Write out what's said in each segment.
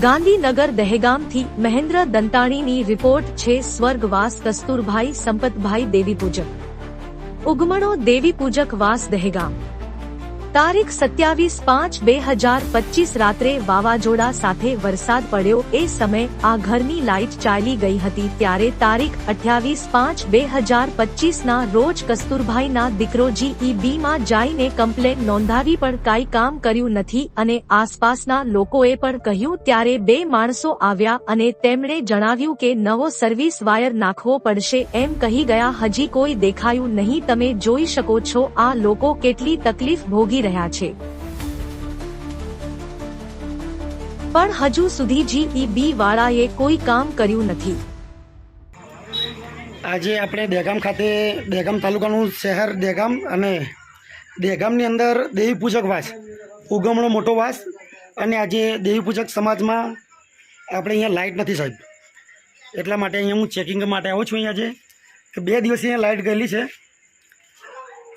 ગાંધીનગર દહેગામથી મહેન્દ્ર દંતાણીની રિપોર્ટ છે સ્વર્ગવાસ કસ્તુરભાઈ સંપતભાઈ દેવી પૂજક ઉગમણો દેવી પૂજક વાસ દહેગામ. તારીખ સત્યાવીસ પાંચ બે હજાર પચીસ રાત્રે વાવાઝોડા સાથે વરસાદ પડ્યો. એ સમયે આ ઘરની લાઇટ ચાલી ગઈ હતી. ત્યારે તારીખ અઠ્યાવીસ પાંચ બે હજાર પચીસ ના રોજ કસ્તુરભાઈના દીકરો જીઈબી માં જઈને કમ્પ્લેન નોંધાવી પણ કાંઈ કામ કર્યું નથી અને આસપાસના લોકોએ પણ કહ્યું, ત્યારે બે માણસો આવ્યા અને તેમણે જણાવ્યું કે નવો સર્વિસ વાયર નાખવો પડશે. એમ કહી ગયા, હજી કોઈ દેખાયું નહીં. તમે જોઈ શકો છો આ લોકો કેટલી તકલીફ ભોગી રહ્યા છે. પણ હજુ સુધી જીઈબી વાળાએ કોઈ કામ કર્યું નથી. આજે આપણે દહેગામ ખાતે દહેગામ તાલુકાનું શહેર દહેગામ અને દહેગામની અંદર દેવી પૂજક વાસ, ઉગમણો મોટો વાસ અને આજે દેવી પૂજક સમાજમાં આપણે અહીંયા લાઇટ નથી સાહેબ. એટલા માટે અહીંયા હું ચેકિંગ માટે આવું છું અહીંયા આજે બે દિવસ અહીંયા લાઇટ ગયેલી છે.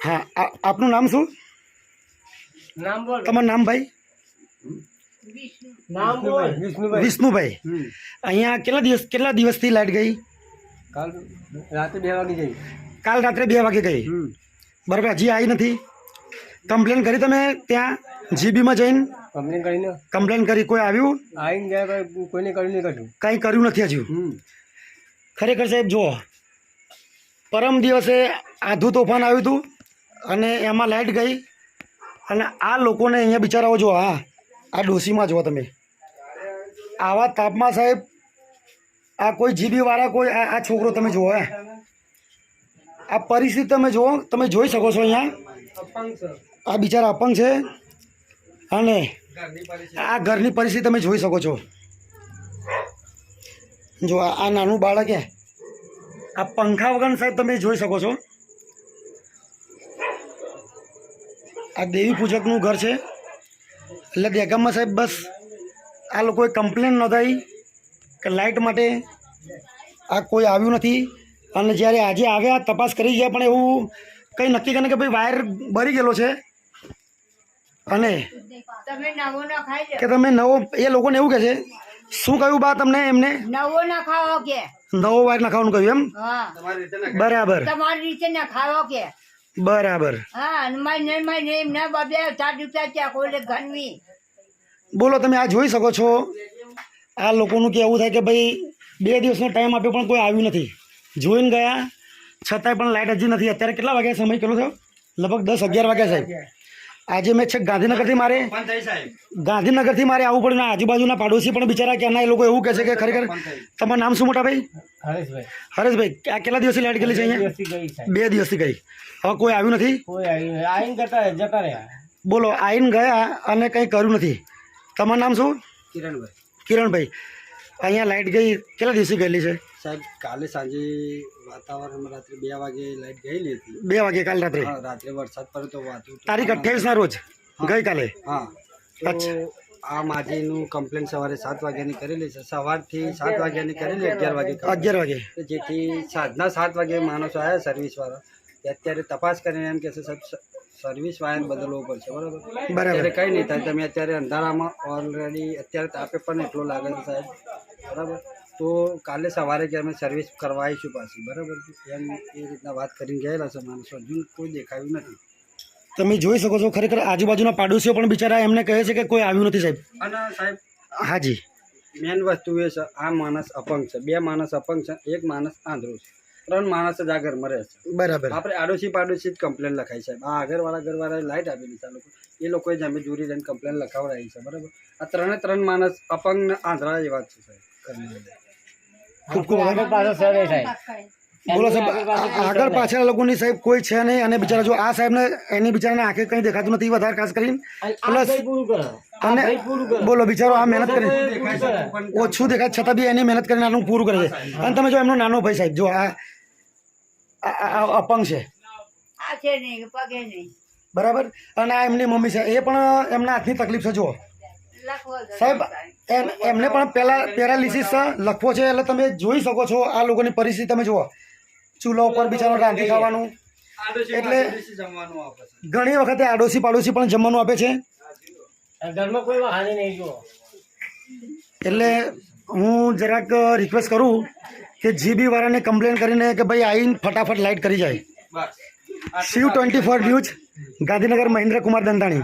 હા આપનું નામ શું? નામ બોલ. તમારું નામ ભાઈ? નામ બોલ. વિષ્ણુભાઈ. વિષ્ણુભાઈ. અહીંયા કેટલા દિવસ કેટલા દિવસથી લાઇટ ગઈ? કાલ રાતે બે વાગે જઈ કાલ રાત્રે બે વાગે ગઈ. બરાબર હજી આવી નથી. કમ્પ્લેન કરી તમે ત્યાં જીબીમાં જઈને? કમ્પ્લેન કરીને? કમ્પ્લેન કરી કોઈ આવ્યું? આવીને ગયા કોઈને કર્યું નહીં કર્યું કંઈ કર્યું નથી હજુ? ખરેખર સાહેબ જુઓ. પરમ દિવસે આધું તોફાન આવ્યું હતું અને એમાં લાઇટ ગઈ. અને આ લોકોને અહીંયા બિચારાઓ જો હા, આ ડોસીમાં જુઓ તમે. આવા તાપમાં સાહેબ, આ કોઈ જીબીવાળા કોઈ, આ છોકરો તમે જુઓ, હે. આ પરિસ્થિતિ તમે જુઓ, તમે જોઈ શકો છો અહીંયા. આ બિચારા અપંગ છે. અને આ ઘરની પરિસ્થિતિ તમે જોઈ શકો છો. જો આ નાનું બાળક હે. આ પંખા વગર સાહેબ તમે જોઈ શકો છો. આ દેવી પૂજકનું ઘર છે. એટલે દહેગામમાં સાહેબ બસ આ લોકોએ કમ્પ્લેન નોંધાવી કે લાઇટ માટે આ કોઈ આવ્યું નથી. અને જ્યારે આજે આવ્યા તપાસ કરી ગયા પણ એવું કંઈ નક્કી કરીને કે ભાઈ વાયર બળી ગયેલો છે. અને તમે નવો ના ખાઈ કે તમે નવો એ લોકોને એવું કહે છે શું કહ્યું બા તમને એમને? નવો ના ખાવો કે. નવો વાયર નખાવાનું કહ્યું એમ? હા. બરાબર. તમારી રીતે ના ખાવો કે. બરાબર. બોલો તમે આ જોઈ શકો છો. આ લોકોનું કેવું થાય કે ભાઈ બે દિવસનો ટાઈમ આપ્યો પણ કોઈ આવ્યું નથી. જોઈને ગયા છતાંય પણ લાઇટ હજી નથી. અત્યારે કેટલા વાગ્યા સમય કેટલો થયો? લગભગ દસ અગિયાર વાગ્યા સાહેબ. આજે મેં છેક ગાંધીનગરથી મારે ગાંધીનગરથી મારે આવવું પડ્યું ને આજુબાજુના પાડોશી પણ બિચારા ક્યાંના એ લોકો એવું કહે છે કે ખરેખર તમારું નામ શું મોટા ભાઈ હરેશભાઈ. હરેશભાઈ આ કેટલા દિવસથી લાઇટ ગયેલી છે અહીંયા? દિવસથી ગઈ સાહેબ. બે દિવસથી ગઈ. હવે કોઈ આવ્યું નથી? જતા જતા રહ્યા. બોલો આવીને ગયા અને કંઈ કર્યું નથી. તમારું નામ શું? કિરણભાઈ. કિરણભાઈ. અહીંયા લાઇટ ગઈ. કેટલા દિવસે ગયેલી છે? સાહેબ કાલે સાંજે વાતાવરણમાં રાત્રે બે વાગે લાઈટ ગયેલી હતી. બે વાગે કાલે રાત્રે? રાત્રે વરસાદ પડ્યો તો વાંચું તારીખ અઠ્યાવીસ ના રોજ? ગઈકાલે? હા. તો અચ્છા. આ માજીનું કમ્પ્લેન સવારે સાત વાગ્યાની કરેલી છે. સવારથી સાત વાગ્યાની કરેલી અગિયાર વાગે અગિયાર વાગે. જેથી સાંજના સાત વાગે માણસો આવ્યા સર્વિસવાળા અત્યારે તપાસ કરીને એમ કે છે સર્વિસ વાયર બદલવો પડશે. બરાબર? બરાબર. કંઈ નહીં થાય. તમે અત્યારે અંધારામાં ઓલરેડી અત્યારે તાપે પણ એટલો લાગે છે સાહેબ. બરાબર? તો કાલે સવારે કે અમે સર્વિસ કરવા આવીશું પાછી બરાબર? એમ એ રીતના વાત કરીને ગયેલા છે માણસો હજુ કોઈ દેખાયું નથી. તમે જોઈ શકો છો ખરેખર આજુબાજુના પાડોશીઓ પણ બિચારા એમને કહે છે કે કોઈ આવ્યું નથી સાહેબ. અને સાહેબ હાજી મેન વસ્તુ એ છે આ માણસ અપંગ છે બે માણસ અપંગ છે એક માણસ આંધળો છે. ત્રણ માણસ જ આ ઘરમાં રહે છે. બરાબર. આપણે આડોશી પાડોશી જ કમ્પ્લેન લખાય સાહેબ. આ આગળવાળા ઘરવાળાએ લાઇટ આપેલી છે આ લોકો. એ લોકોએ અમે દૂરી લઈને કમ્પ્લેન લખાવડાવી છે બરાબર? આ ત્રણે ત્રણ માણસ અપંગ ને આંધળા એ જ છે સાહેબ. ખૂબ ખૂબ આગળ પાછળ સરે સાહેબ બોલો સાહેબ આગળ પાછળ લોકોની સાહેબ કોઈ છે નહીં અને બિચારા જો આ સાહેબને એની બિચારાને આંખે કંઈ દેખાતું નથી વધારે ખાસ કરીને પ્લસ અને બોલો બિચારો આ મહેનત કરી. ઓછું દેખાય છતાં બી એની મહેનત કરીને આનું પૂરું કરે છે. અને તમે જો એમનો નાનો ભાઈ સાહેબ જો આ અપંગ છે. આ છે નહીં પગે નહીં. બરાબર? અને આ એમની મમ્મી છે. એ પણ એમના હાથની તકલીફ છે જુઓ. સાહેબ એમ એમને પણ પેલા પેરાલિસિસ લખવો છે એટલે તમે જોઈ શકો છો આ લોકોની પરિસ્થિતિ. તમે જુઓ ચૂલા ઉપર બિચારો રાંધી ખાવાનું. એટલે જમવાનું આપે છે. ઘણી વખતે આડોશી પાડોશી પણ જમવાનું આપે છે. એટલે હું જરાક રિક્વેસ્ટ કરું કે જીબી વાળાને કમ્પ્લેન કરીને કે ભાઈ આવીને ફટાફટ લાઇટ કરી જાય. Shiv twenty four news Gandhinagar Mahendra Kumar Dantani.